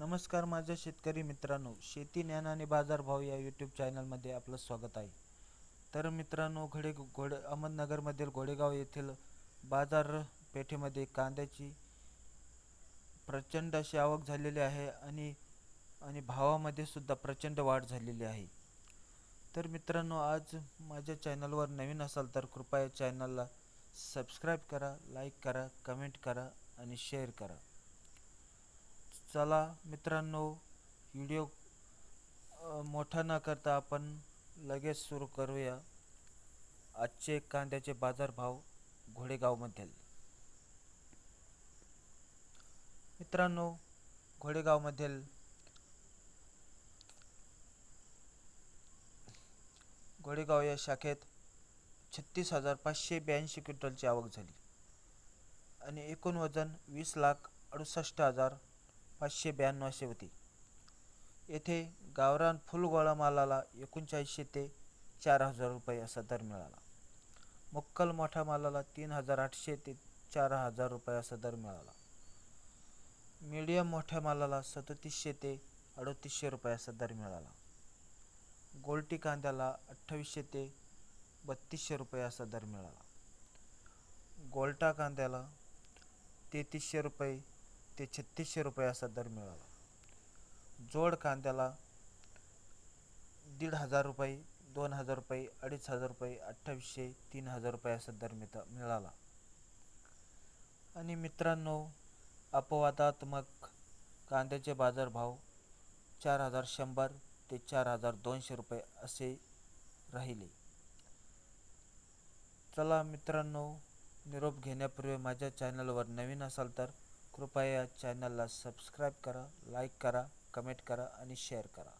नमस्कार माझ्या शेतकरी मित्रांनो शेती ज्ञान आणि बाजारभाव या यूट्यूब चॅनलमध्ये आपलं स्वागत आहे. तर मित्रांनो घोडे घोडे अहमदनगरमधील घोडेगाव येथील बाजारपेठेमध्ये कांद्याची प्रचंड अशी आवक झालेली आहे आणि आणि भावामध्ये सुद्धा प्रचंड वाढ झालेली आहे. तर मित्रांनो आज माझ्या चॅनलवर नवीन असाल तर कृपया चॅनलला सबस्क्राईब करा लाईक करा कमेंट करा आणि शेअर करा. चला मित्रांनो व्हिडिओ मोठा न करता आपण लगेच सुरू करूया. आजचे कांद्याचे बाजारभाव घोडेगावमधील. मित्रांनो घोडेगावमधील घोडेगाव या शाखेत छत्तीस हजार पाचशे ब्याऐंशी क्विंटलची आवक झाली आणि एकूण वजन वीस लाख अडुसष्ट हजार पाचशे ब्याण्णव असे होते. येथे गावरान फुलगोळा मालाला एकोणचाळीसशे ते चार हजार रुपये असा दर मिळाला. मुक्कल मोठ्या मालाला तीन हजार आठशे ते चार हजार रुपये असा दर मिळाला. मीडियम मोठ्या मालाला सदोतीसशे ते अडतीसशे रुपये असा दर मिळाला. गोल्टी कांद्याला अठ्ठावीसशे ते बत्तीसशे रुपये असा दर मिळाला. गोल्टा कांद्याला तेहतीसशे रुपये ते छत्तीसशे रुपये असा दर मिळाला. जोड कांद्याला दीड हजार रुपये दोन हजार रुपये अडीच हजार रुपये अठ्ठावीसशे तीन हजार रुपये असा दर मिळता मिळाला. आणि मित्रांनो अपवादात्मक कांद्याचे बाजारभाव चार हजार शंभर ते चार हजार दोनशे रुपये असे राहिले. चला मित्रांनो निरोप घेण्यापूर्वी माझ्या चॅनलवर नवीन असाल तर कृपया चॅनलला सबस्क्राईब करा लाईक करा कमेंट करा आणि शेअर करा.